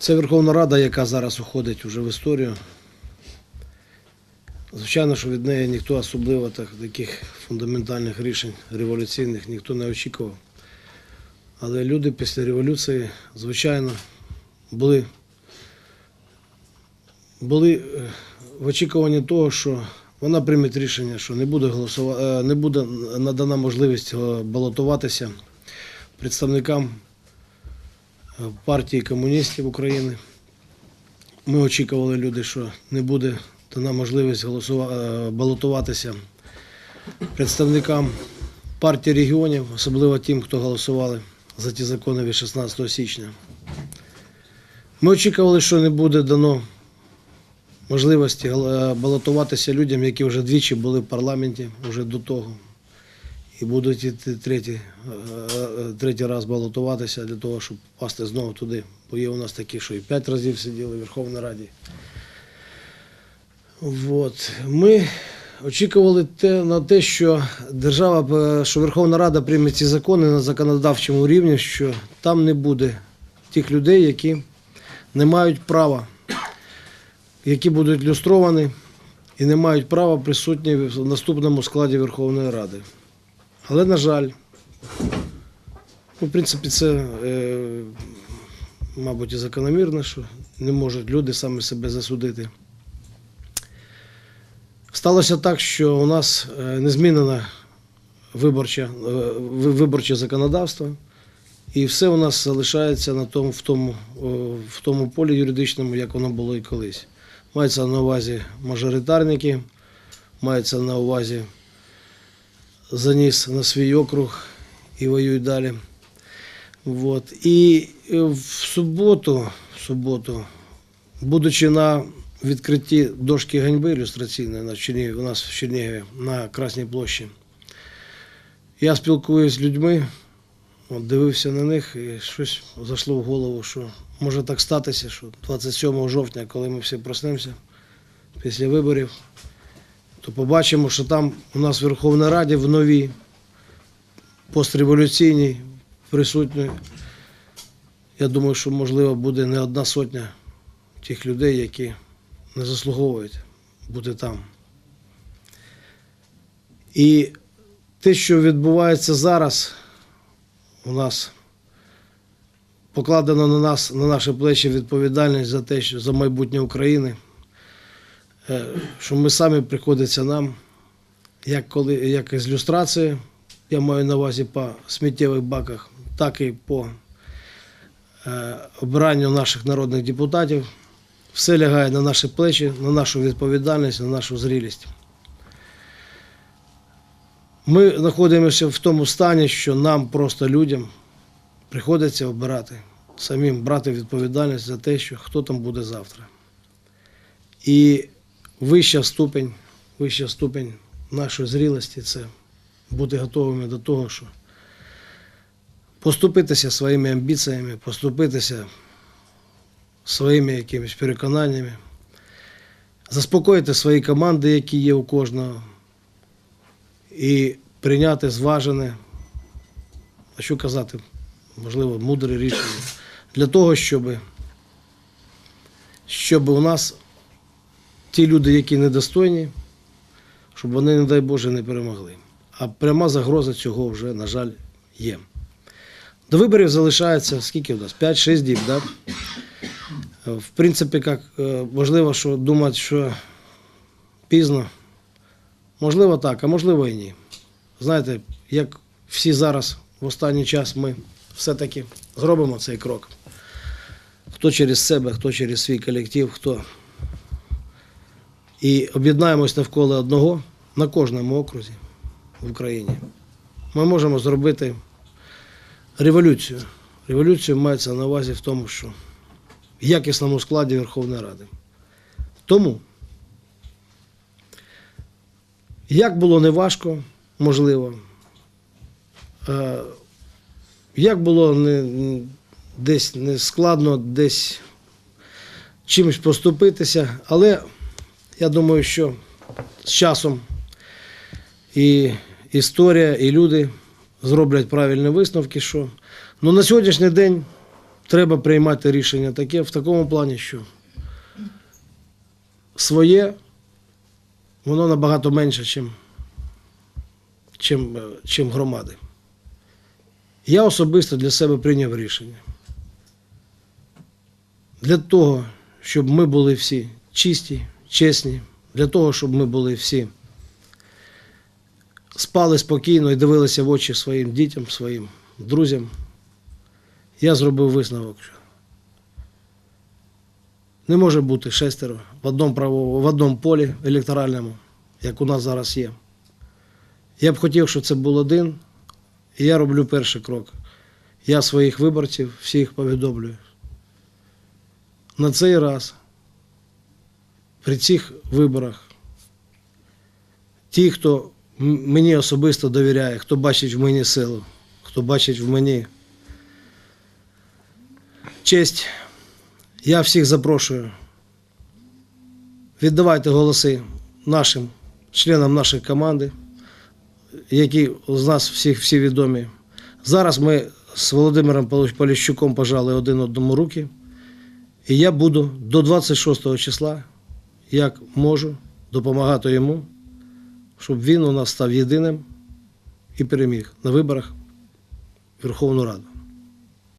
Це Верховна Рада, яка зараз уходить уже в історію. Звичайно, що від неї ніхто особливо так, таких фундаментальних рішень революційних ніхто не очікував. Але люди після революції, звичайно, були, були е, в очікуванні того, що вона прийме рішення, що не буде, голосува... е, не буде надана можливість е, балотуватися представникам партії комуністів України. Ми очікували люди, що не буде дана можливість е, балотуватися представникам партії регіонів, особливо тим, хто голосували за ті закони від 16 січня. Ми очікували, що не буде дано можливості е, балотуватися людям, які вже двічі були в парламенті вже до того. І будуть іти третій, е, е, третій раз балотуватися для того, щоб попасти знову туди. Бо є у нас такі, що і п'ять разів сиділи в Верховній Раді. От. Ми очікували те, на те, що держава, е, що Верховна Рада прийме ці закони на законодавчому рівні, що там не буде тих людей, які не мають права, які будуть люстровані і не мають права присутні в наступному складі Верховної Ради. Але, на жаль, ну, в принципі, це, е, мабуть, і закономірно, що не можуть люди самі себе засудити. Сталося так, що у нас е, не змінено виборче, виборче законодавство, і все у нас залишається на тому, в, тому, в тому полі юридичному, як воно було і колись. Мається на увазі мажоритарники, мається на увазі заніс на свій округ і воюють далі. Вот. І е, в суботу, в суботу, будучи на відкритті дошки ганьби ілюстраційної на Чернігів, у нас в Чернігові на Красній площі, я спілкуюся з людьми, от, дивився на них і щось зайшло в голову, що може так статися, що 27 жовтня, коли ми всі проснемося після виборів, то побачимо, що там у нас в Верховній Раді в новій постреволюційній присутні. Я думаю, що можливо буде не одна сотня тих людей, які не заслуговують бути там. І те, що відбувається зараз, у нас покладено на нас, на наші плечі відповідальність за те, що за майбутнє України, що ми самі приходиться нам, як, коли, як із люстрації, я маю на увазі по сміттєвих баках, так і по е, обранню наших народних депутатів. Все лягає на наші плечі, на нашу відповідальність, на нашу зрілість. Ми знаходимося в тому стані, що нам просто людям приходиться обирати, самим брати відповідальність за те, що хто там буде завтра. І вища ступень, вища ступень нашої зрілості це бути готовими до того, що поступитися своїми амбіціями, поступитися своїми якимись переконаннями, заспокоїти свої команди, які є у кожного, і прийняти зважене, а що казати, можливо, мудре рішення для того, щоб, щоб у нас ті люди, які недостойні, щоб вони, не дай Боже, не перемогли. А пряма загроза цього вже, на жаль, є. До виборів залишається скільки у нас? 5-6 діб? Да? В принципі, як е, можливо, що думати, що пізно. Можливо, так, а можливо і ні. Знаєте, як всі зараз в останній час ми все-таки зробимо цей крок. Хто через себе, хто через свій колектив, хто. І об'єднаємось навколо одного на кожному окрузі в Україні. Ми можемо зробити революцію. Революцію мається на увазі в тому, що в якісному складі Верховної Ради. Тому, як було неважко, можливо, е, як було не, десь не складно, десь чимось поступитися, але я думаю, що з часом і історія, і люди зроблять правильні висновки, що ну, на сьогоднішній день треба приймати рішення таке в такому плані, що своє воно набагато менше, чим, чим, чим громади. Я особисто для себе прийняв рішення. Для того, щоб ми були всі чисті, чесні, для того, щоб ми були всі спали спокійно і дивилися в очі своїм дітям, своїм друзям, я зробив висновок, що не може бути шестеро в одному, право, в одному полі електоральному, як у нас зараз є. Я б хотів, щоб це був один, і я роблю перший крок. Я своїх виборців всіх повідомлюю. На цей раз при цих виборах ті, хто мені особисто довіряє, хто бачить в мені силу, хто бачить в мені честь, я всіх запрошую. Віддавайте голоси нашим членам нашої команди, які з нас всіх всі відомі. Зараз ми з Володимиром Поліщуком пожали один одному руки. І я буду до 26 числа, як можу, допомагати йому, щоб він у нас став єдиним і переміг на виборах Верховну Раду.